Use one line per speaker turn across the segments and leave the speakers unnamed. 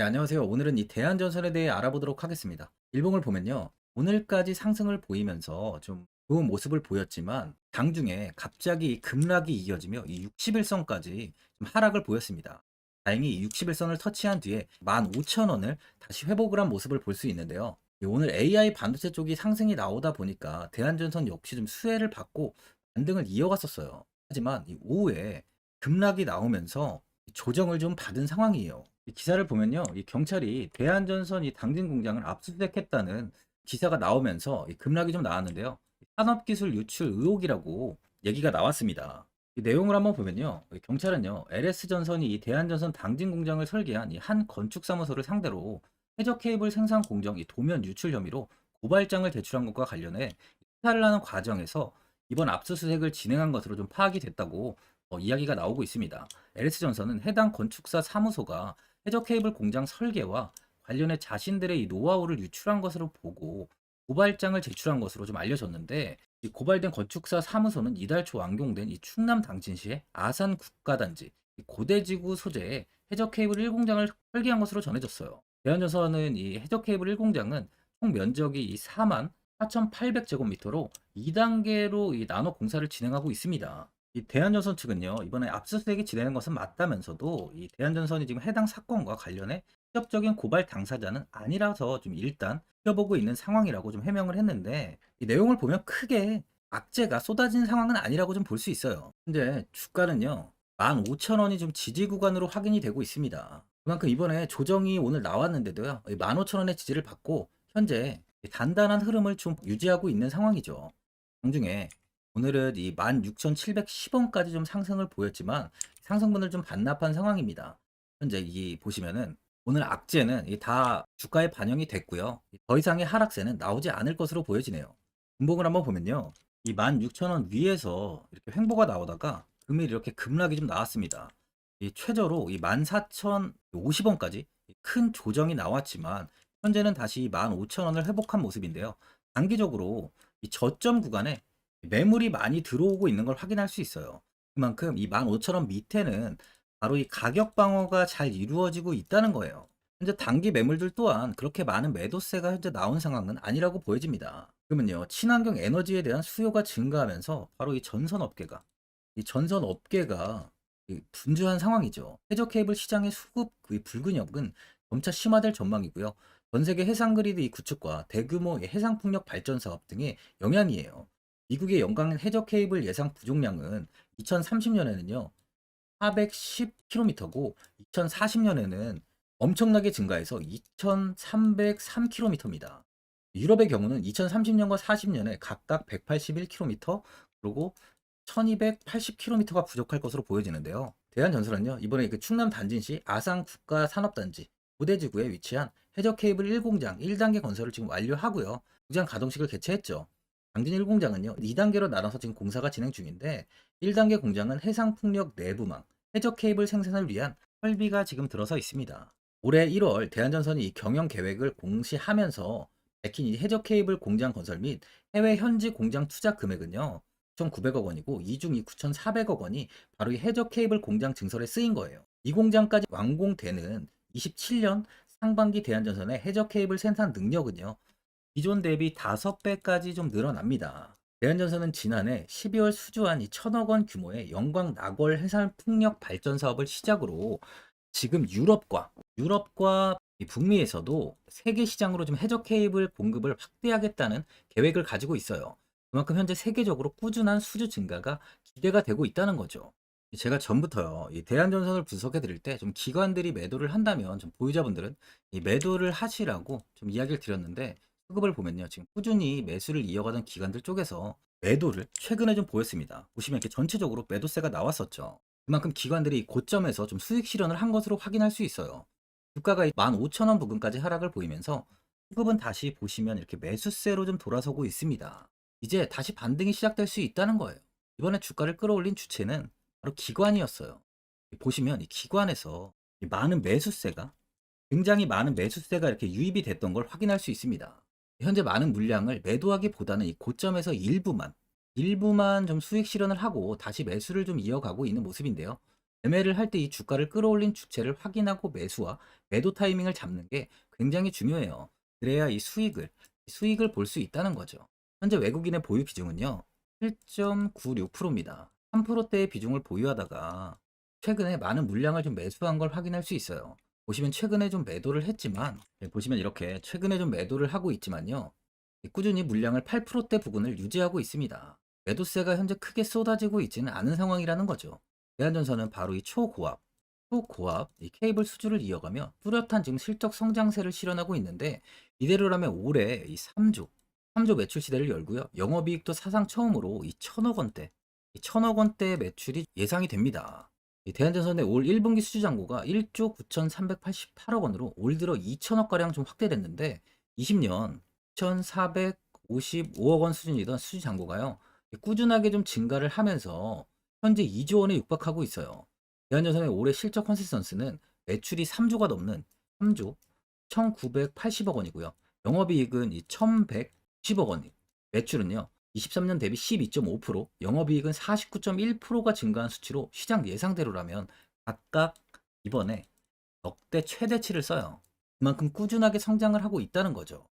네, 안녕하세요. 오늘은 이 대한전선에 대해 알아보도록 하겠습니다. 일봉을 보면요. 오늘까지 상승을 보이면서 좀 좋은 모습을 보였지만 장중에 갑자기 급락이 이어지며 이 60일선까지 좀 하락을 보였습니다. 다행히 이 60일선을 터치한 뒤에 15,000원을 다시 회복을 한 모습을 볼 수 있는데요. 이 오늘 AI 반도체 쪽이 상승이 나오다 보니까 대한전선 역시 좀 수혜를 받고 반등을 이어갔었어요. 하지만 이 오후에 급락이 나오면서 조정을 좀 받은 상황이에요. 이 기사를 보면요. 이 경찰이 대한전선 이 당진 공장을 압수수색했다는 기사가 나오면서 이 급락이 좀 나왔는데요. 산업기술 유출 의혹이라고 얘기가 나왔습니다. 이 내용을 한번 보면요. 이 경찰은요. LS전선이 이 대한전선 당진 공장을 설계한 이 한 건축사무소를 상대로 해저 케이블 생산 공정 이 도면 유출 혐의로 고발장을 제출한 것과 관련해 수사를 하는 과정에서 이번 압수수색을 진행한 것으로 좀 파악이 됐다고 어, 이야기가 나오고 있습니다. LS전선은 해당 건축사 사무소가 해저 케이블 공장 설계와 관련해 자신들의 이 노하우를 유출한 것으로 보고 고발장을 제출한 것으로 좀 알려졌는데 이 고발된 건축사 사무소는 이달 초 완공된 이 충남 당진시의 아산 국가단지 이 고대지구 소재의 해저 케이블 1공장을 설계한 것으로 전해졌어요. 대한전선은 이 해저 케이블 1공장은 총 면적이 이 4만 4,800제곱미터로 2단계로 이 나눠 공사를 진행하고 있습니다. 이 대한전선 측은요, 이번에 압수수색이 진행된 것은 맞다면서도 이 대한전선이 지금 해당 사건과 관련해 직접적인 고발 당사자는 아니라서 좀 일단 펴보고 있는 상황이라고 좀 해명을 했는데 이 내용을 보면 크게 악재가 쏟아진 상황은 아니라고 좀 볼 수 있어요. 근데 주가는요, 15,000원이 좀 지지 구간으로 확인이 되고 있습니다. 그만큼 이번에 조정이 오늘 나왔는데도요, 15,000원의 지지를 받고 현재 단단한 흐름을 좀 유지하고 있는 상황이죠. 장중에 오늘은 이 16,710원까지 좀 상승을 보였지만 상승분을 좀 반납한 상황입니다. 현재 이 보시면은 오늘 악재는 이다 주가에 반영이 됐고요. 더 이상의 하락세는 나오지 않을 것으로 보여지네요. 분봉을 한번 보면요. 이 16,000원 위에서 이렇게 횡보가 나오다가 금일 이렇게 급락이 좀 나왔습니다. 이 최저로 이 14,050원까지 큰 조정이 나왔지만 현재는 다시 15,000원을 회복한 모습인데요. 단기적으로 이 저점 구간에 매물이 많이 들어오고 있는 걸 확인할 수 있어요. 그만큼 이 15,000원 밑에는 바로 이 가격 방어가 잘 이루어지고 있다는 거예요. 현재 단기 매물들 또한 그렇게 많은 매도세가 현재 나온 상황은 아니라고 보여집니다. 그러면요, 친환경 에너지에 대한 수요가 증가하면서 바로 이 전선 업계가, 이 전선 업계가 이 분주한 상황이죠. 해저 케이블 시장의 수급 그 불균형은 점차 심화될 전망이고요. 전 세계 해상 그리드 이 구축과 대규모 해상 풍력 발전 사업 등의 영향이에요. 미국의 연간 해저 케이블 예상 부족량은 2030년에는요, 410km고 2040년에는 엄청나게 증가해서 2303km입니다. 유럽의 경우는 2030년과 40년에 각각 181km 그리고 1280km가 부족할 것으로 보여지는데요. 대한전설은요, 이번에 그 충남 단진시 아산 국가산업단지 고대지구에 위치한 해저 케이블 1공장 1단계 건설을 지금 완료하고요. 공장 가동식을 개최했죠. 당진 1공장은요, 2단계로 나눠서 지금 공사가 진행 중인데 1단계 공장은 해상풍력 내부망, 해저 케이블 생산을 위한 설비가 지금 들어서 있습니다. 올해 1월 대한전선이 이 경영 계획을 공시하면서 밝힌 이 해저 케이블 공장 건설 및 해외 현지 공장 투자 금액은요. 9,900억 원이고 이중이 9,400억 원이 바로 이 해저 케이블 공장 증설에 쓰인 거예요. 이 공장까지 완공되는 27년 상반기 대한전선의 해저 케이블 생산 능력은요. 기존 대비 5배까지 좀 늘어납니다. 대한전선은 지난해 12월 수주한 이 천억 원 규모의 영광 낙월 해상 풍력 발전 사업을 시작으로 지금 유럽과 유럽과 이 북미에서도 세계 시장으로 좀 해저 케이블 공급을 확대하겠다는 계획을 가지고 있어요. 그만큼 현재 세계적으로 꾸준한 수주 증가가 기대가 되고 있다는 거죠. 제가 전부터요, 이 대한전선을 분석해 드릴 때 좀 기관들이 매도를 한다면 좀 보유자분들은 이 매도를 하시라고 좀 이야기를 드렸는데 수급을 보면요, 지금 꾸준히 매수를 이어가던 기관들 쪽에서 매도를 최근에 좀 보였습니다. 보시면 이렇게 전체적으로 매도세가 나왔었죠. 그만큼 기관들이 고점에서 좀 수익 실현을 한 것으로 확인할 수 있어요. 주가가 15,000원 부근까지 하락을 보이면서 수급은 다시 보시면 이렇게 매수세로 좀 돌아서고 있습니다. 이제 다시 반등이 시작될 수 있다는 거예요. 이번에 주가를 끌어올린 주체는 바로 기관이었어요. 보시면 이 기관에서 이 많은 매수세가 굉장히 많은 매수세가 이렇게 유입이 됐던 걸 확인할 수 있습니다. 현재 많은 물량을 매도하기보다는 이 고점에서 일부만 일부만 좀 수익 실현을 하고 다시 매수를 좀 이어가고 있는 모습인데요. 매매를 할 때 이 주가를 끌어올린 주체를 확인하고 매수와 매도 타이밍을 잡는 게 굉장히 중요해요. 그래야 이 수익을 수익을 볼 수 있다는 거죠. 현재 외국인의 보유 비중은요. 7.96%입니다. 3%대의 비중을 보유하다가 최근에 많은 물량을 좀 매수한 걸 확인할 수 있어요. 보시면 최근에 좀 매도를 했지만 네, 보시면 이렇게 최근에 좀 매도를 하고 있지만요. 꾸준히 물량을 8%대 부근을 유지하고 있습니다. 매도세가 현재 크게 쏟아지고 있지는 않은 상황이라는 거죠. 대한전선은 바로 이 초고압, 초고압 이 케이블 수주를 이어가며 뚜렷한 지금 실적 성장세를 실현하고 있는데 이대로라면 올해 이 3조, 3조 매출 시대를 열고요. 영업이익도 사상 처음으로 이 천억 원대, 이 천억 원대의 매출이 예상이 됩니다. 이 대한전선의 올 1분기 수주 잔고가 1조 9,388억 원으로 올 들어 2천억 가량 좀 확대됐는데 20년 1,455억 원 수준이던 수주 잔고가요. 꾸준하게 좀 증가를 하면서 현재 2조 원에 육박하고 있어요. 대한전선의 올해 실적 컨센서스는 매출이 3조가 넘는 3조 1,980억 원이고요. 영업이익은 이 1,110억 원. 매출은요. 23년 대비 12.5%, 영업이익은 49.1%가 증가한 수치로 시장 예상대로라면 각각 이번에 역대 최대치를 써요. 그만큼 꾸준하게 성장을 하고 있다는 거죠.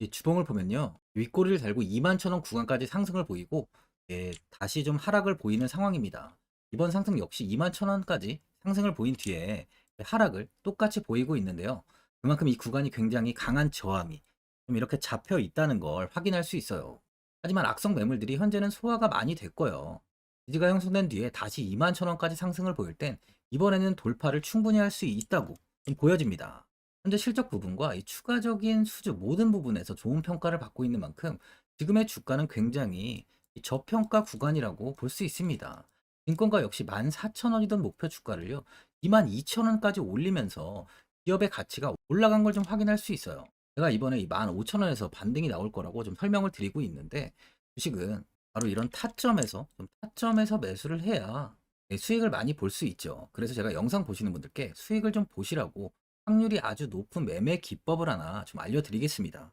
이 주봉을 보면요. 윗꼬리를 달고 2만 천원 구간까지 상승을 보이고 예, 다시 좀 하락을 보이는 상황입니다. 이번 상승 역시 2만 천원까지 상승을 보인 뒤에 하락을 똑같이 보이고 있는데요. 그만큼 이 구간이 굉장히 강한 저항이 좀 이렇게 잡혀 있다는 걸 확인할 수 있어요. 하지만 악성 매물들이 현재는 소화가 많이 됐고요. 지지가 형성된 뒤에 다시 2만 천원까지 상승을 보일 땐 이번에는 돌파를 충분히 할 수 있다고 좀 보여집니다. 현재 실적 부분과 이 추가적인 수주 모든 부분에서 좋은 평가를 받고 있는 만큼 지금의 주가는 굉장히 이 저평가 구간이라고 볼 수 있습니다. 증권가 역시 14,000원이던 목표 주가를요 22,000원까지 올리면서 기업의 가치가 올라간 걸 좀 확인할 수 있어요. 제가 이번에 이 15,000원에서 반등이 나올 거라고 좀 설명을 드리고 있는데 주식은 바로 이런 타점에서 좀 타점에서 매수를 해야 네, 수익을 많이 볼 수 있죠. 그래서 제가 영상 보시는 분들께 수익을 좀 보시라고 확률이 아주 높은 매매 기법을 하나 좀 알려드리겠습니다.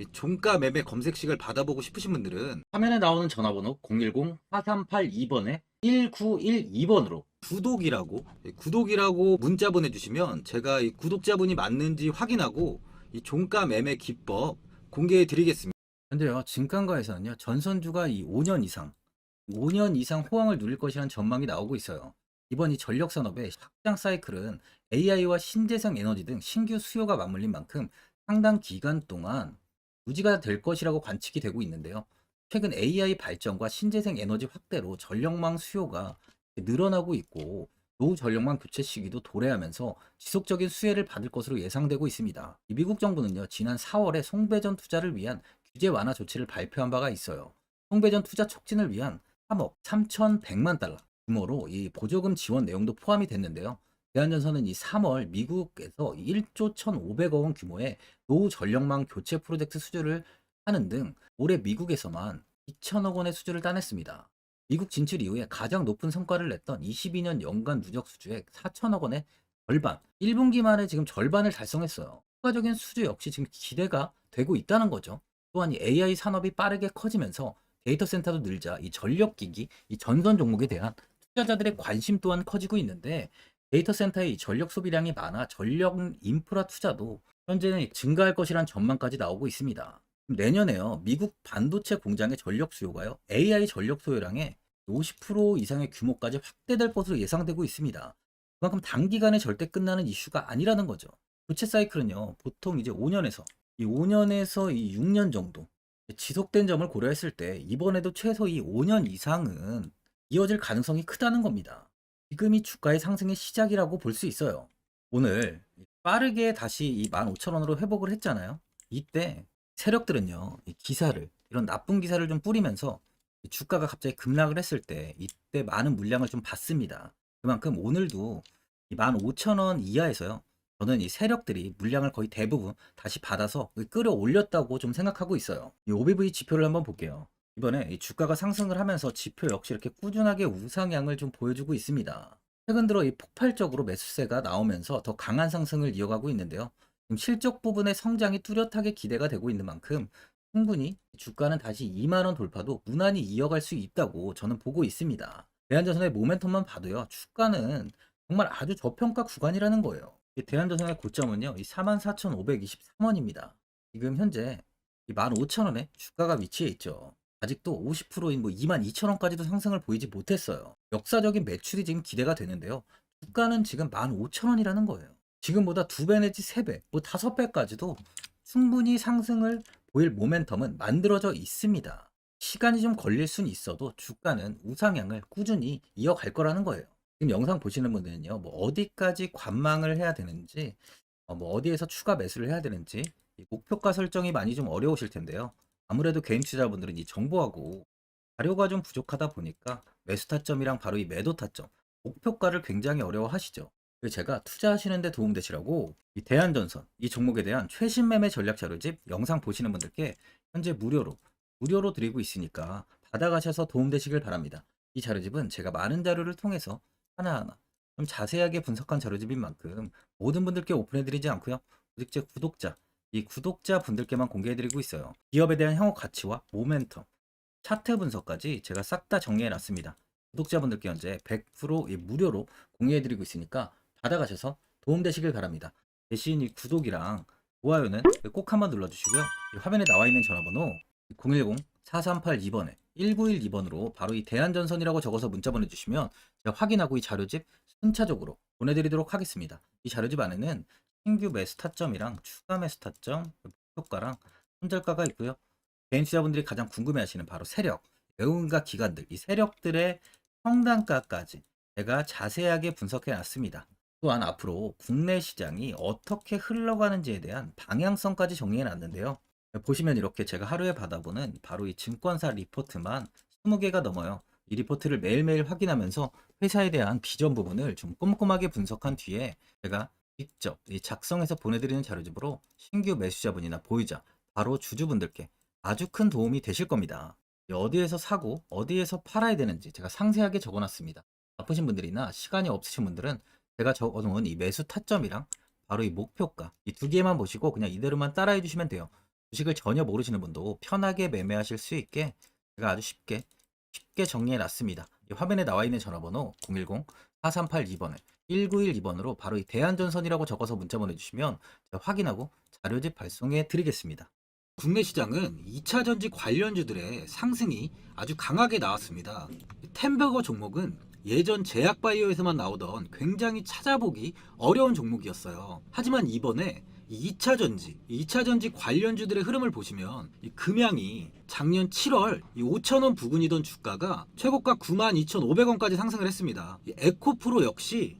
이 종가 매매 검색식을 받아보고 싶으신 분들은 화면에 나오는 전화번호 010-4382번에 1912번으로 구독이라고 이 구독이라고 문자 보내주시면 제가 이 구독자분이 맞는지 확인하고 이 종가 매매 기법 공개해 드리겠습니다. 근데요 증권가에서는요 전선주가 이 5년 이상 5년 이상 호황을 누릴 것이라는 전망이 나오고 있어요. 이번 이 전력 산업의 확장 사이클은 AI와 신재생 에너지 등 신규 수요가 맞물린 만큼 상당 기간 동안 유지가 될 것이라고 관측이 되고 있는데요. 최근 AI 발전과 신재생 에너지 확대로 전력망 수요가 늘어나고 있고 노후 전력망 교체 시기도 도래하면서 지속적인 수혜를 받을 것으로 예상되고 있습니다. 이 미국 정부는요, 지난 4월에 송배전 투자를 위한 규제 완화 조치를 발표한 바가 있어요. 송배전 투자 촉진을 위한 3억 3,100만 달러 규모로 이 보조금 지원 내용도 포함이 됐는데요. 대한전선은 이 3월 미국에서 1조 1,500억 원 규모의 노후 전력망 교체 프로젝트 수주를 하는 등 올해 미국에서만 2천억 원의 수주를 따냈습니다. 미국 진출 이후에 가장 높은 성과를 냈던 22년 연간 누적 수주액 4천억 원의 절반, 1분기 만에 지금 절반을 달성했어요. 추가적인 수주 역시 지금 기대가 되고 있다는 거죠. 또한 이 AI 산업이 빠르게 커지면서 데이터 센터도 늘자 이 전력기기, 이 전선 종목에 대한 투자자들의 관심 또한 커지고 있는데 데이터 센터의 이 전력 소비량이 많아 전력 인프라 투자도 현재는 증가할 것이란 전망까지 나오고 있습니다. 내년에요. 미국 반도체 공장의 전력 수요가요. AI 전력 소요량의 50% 이상의 규모까지 확대될 것으로 예상되고 있습니다. 그만큼 단기간에 절대 끝나는 이슈가 아니라는 거죠. 교체 사이클은요. 보통 이제 5년에서 이 5년에서 이 6년 정도 지속된 점을 고려했을 때 이번에도 최소 이 5년 이상은 이어질 가능성이 크다는 겁니다. 지금이 주가의 상승의 시작이라고 볼 수 있어요. 오늘 빠르게 다시 이 15,000원으로 회복을 했잖아요. 이때 세력들은요, 이 기사를, 이런 나쁜 기사를 좀 뿌리면서 이 주가가 갑자기 급락을 했을 때 이때 많은 물량을 좀 받습니다. 그만큼 오늘도 이 15,000원 이하에서요, 저는 이 세력들이 물량을 거의 대부분 다시 받아서 끌어올렸다고 좀 생각하고 있어요. 이 OBV 지표를 한번 볼게요. 이번에 이 주가가 상승을 하면서 지표 역시 이렇게 꾸준하게 우상향을 좀 보여주고 있습니다. 최근 들어 이 폭발적으로 매수세가 나오면서 더 강한 상승을 이어가고 있는데요. 실적 부분의 성장이 뚜렷하게 기대가 되고 있는 만큼 충분히 주가는 다시 2만원 돌파도 무난히 이어갈 수 있다고 저는 보고 있습니다. 대한전선의 모멘텀만 봐도요. 주가는 정말 아주 저평가 구간이라는 거예요. 이 대한전선의 고점은요. 이 44,523원입니다. 지금 현재 이 15,000원에 주가가 위치해 있죠. 아직도 50%인 뭐 22,000원까지도 상승을 보이지 못했어요. 역사적인 매출이 지금 기대가 되는데요. 주가는 지금 15,000원이라는 거예요. 지금보다 2배 내지 3배, 뭐 5배까지도 충분히 상승을 보일 모멘텀은 만들어져 있습니다. 시간이 좀 걸릴 수는 있어도 주가는 우상향을 꾸준히 이어갈 거라는 거예요. 지금 영상 보시는 분들은요, 뭐 어디까지 관망을 해야 되는지, 어, 뭐 어디에서 추가 매수를 해야 되는지, 이 목표가 설정이 많이 좀 어려우실 텐데요. 아무래도 개인 투자자분들은 이 정보하고 자료가 좀 부족하다 보니까 매수 타점이랑 바로 이 매도 타점, 목표가를 굉장히 어려워하시죠. 제가 투자하시는데 도움되시라고 이 대한전선 이 종목에 대한 최신 매매 전략 자료집 영상 보시는 분들께 현재 무료로 무료로 드리고 있으니까 받아가셔서 도움되시길 바랍니다. 이 자료집은 제가 많은 자료를 통해서 하나하나 좀 자세하게 분석한 자료집인 만큼 모든 분들께 오픈해드리지 않고요. 구독자 이 구독자 분들께만 공개해드리고 있어요. 기업에 대한 향후 가치와 모멘텀, 차트 분석까지 제가 싹 다 정리해놨습니다. 구독자분들께 현재 100% 무료로 공유해드리고 있으니까 받아가셔서 도움되시길 바랍니다. 대신 이 구독이랑 좋아요는 꼭 한번 눌러주시고요. 이 화면에 나와 있는 전화번호 010-4382번에 1912번으로 바로 이 대한전선이라고 적어서 문자 보내주시면 제가 확인하고 이 자료집 순차적으로 보내드리도록 하겠습니다. 이 자료집 안에는 신규 매수 타점이랑 추가 매수 타점, 효과랑 손절가가 있고요. 개인 투자분들이 가장 궁금해하시는 바로 세력, 외국인과 기관들, 이 세력들의 평단가까지 제가 자세하게 분석해 놨습니다. 또한 앞으로 국내 시장이 어떻게 흘러가는지에 대한 방향성까지 정리해 놨는데요. 보시면 이렇게 제가 하루에 받아보는 바로 이 증권사 리포트만 20개가 넘어요. 이 리포트를 매일매일 확인하면서 회사에 대한 비전 부분을 좀 꼼꼼하게 분석한 뒤에 제가 직접 이 작성해서 보내드리는 자료집으로 신규 매수자분이나 보유자, 바로 주주분들께 아주 큰 도움이 되실 겁니다. 어디에서 사고 어디에서 팔아야 되는지 제가 상세하게 적어놨습니다. 바쁘신 분들이나 시간이 없으신 분들은 제가 적어놓은 이 매수 타점이랑 바로 이 목표가 이 두 개만 보시고 그냥 이대로만 따라해 주시면 돼요. 주식을 전혀 모르시는 분도 편하게 매매하실 수 있게 제가 아주 쉽게 쉽게 정리해 놨습니다. 이 화면에 나와 있는 전화번호 010-4382번에 1912번으로 바로 이 대한전선이라고 적어서 문자 보내주시면 제가 확인하고 자료집 발송해 드리겠습니다. 국내 시장은 2차 전지 관련주들의 상승이 아주 강하게 나왔습니다. 템버거 종목은 예전 제약바이오에서만 나오던 굉장히 찾아보기 어려운 종목이었어요. 하지만 이번에 2차 전지, 2차 전지 관련주들의 흐름을 보시면 이 금양이 작년 7월 5천원 부근이던 주가가 최고가 92,500원까지 상승을 했습니다. 이 에코프로 역시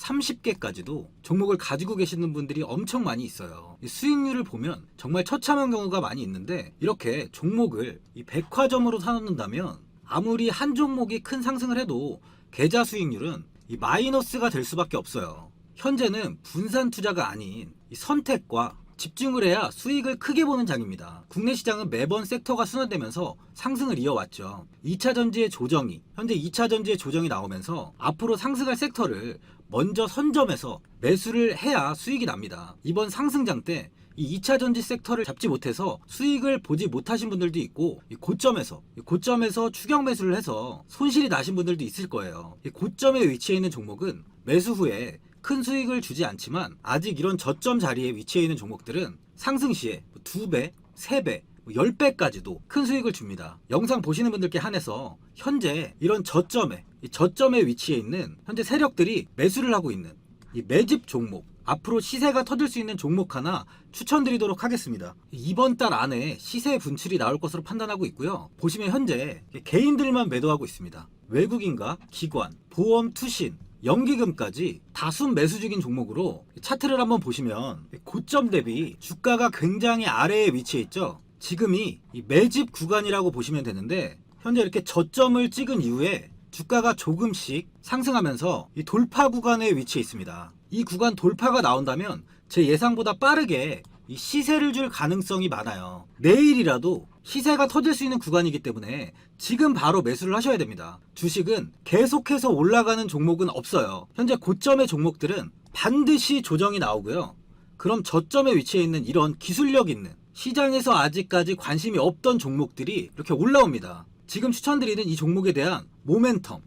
30개까지도 종목을 가지고 계시는 분들이 엄청 많이 있어요. 이 수익률을 보면 정말 처참한 경우가 많이 있는데 이렇게 종목을 이 백화점으로 사놓는다면 아무리 한 종목이 큰 상승을 해도 계좌 수익률은 이 마이너스가 될 수밖에 없어요. 현재는 분산 투자가 아닌 이 선택과 집중을 해야 수익을 크게 보는 장입니다. 국내 시장은 매번 섹터가 순환되면서 상승을 이어왔죠. 2차 전지의 조정이, 현재 2차 전지의 조정이 나오면서 앞으로 상승할 섹터를 먼저 선점해서 매수를 해야 수익이 납니다. 이번 상승장 때 이 2차 전지 섹터를 잡지 못해서 수익을 보지 못하신 분들도 있고 이 고점에서 이 고점에서 추격 매수를 해서 손실이 나신 분들도 있을 거예요. 이 고점에 위치해 있는 종목은 매수 후에 큰 수익을 주지 않지만 아직 이런 저점 자리에 위치해 있는 종목들은 상승 시에 2배, 3배, 10배까지도 큰 수익을 줍니다. 영상 보시는 분들께 한해서 현재 이런 저점에 이 저점에 위치해 있는 현재 세력들이 매수를 하고 있는 이 매집 종목 앞으로 시세가 터질 수 있는 종목 하나 추천드리도록 하겠습니다. 이번 달 안에 시세 분출이 나올 것으로 판단하고 있고요. 보시면 현재 개인들만 매도하고 있습니다. 외국인과 기관, 보험, 투신, 연기금까지 다순 매수 중인 종목으로 차트를 한번 보시면 고점 대비 주가가 굉장히 아래에 위치해 있죠. 지금이 이 매집 구간이라고 보시면 되는데 현재 이렇게 저점을 찍은 이후에 주가가 조금씩 상승하면서 이 돌파 구간에 위치해 있습니다. 이 구간 돌파가 나온다면 제 예상보다 빠르게 이 시세를 줄 가능성이 많아요. 내일이라도 시세가 터질 수 있는 구간이기 때문에 지금 바로 매수를 하셔야 됩니다. 주식은 계속해서 올라가는 종목은 없어요. 현재 고점의 종목들은 반드시 조정이 나오고요. 그럼 저점에 위치해 있는 이런 기술력 있는 시장에서 아직까지 관심이 없던 종목들이 이렇게 올라옵니다. 지금 추천드리는 이 종목에 대한 모멘텀,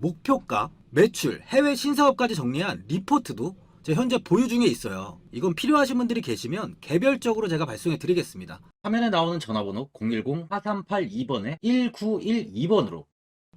목표가, 매출, 해외 신사업까지 정리한 리포트도 제 현재 보유 중에 있어요. 이건 필요하신 분들이 계시면 개별적으로 제가 발송해 드리겠습니다. 화면에 나오는 전화번호 010-4382번에 1912번으로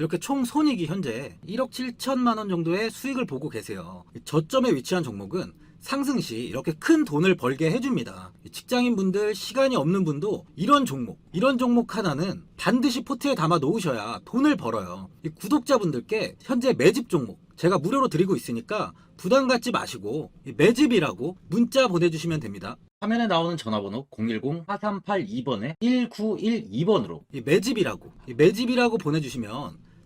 이렇게 총 손익이 현재 1억 7천만 원 정도의 수익을 보고 계세요. 저점에 위치한 종목은 상승 시 이렇게 큰 돈을 벌게 해줍니다. 직장인 분들, 시간이 없는 분도 이런 종목, 이런 종목 하나는 반드시 포트에 담아 놓으셔야 돈을 벌어요. 이 구독자분들께 현재 매집 종목 제가 무료로 드리고 있으니까 부담 갖지 마시고 이 매집이라고 문자 보내주시면 됩니다. 화면에 나오는 전화번호 010-4382번에 1912번으로 이 매집이라고 이 매집이라고 보내주시면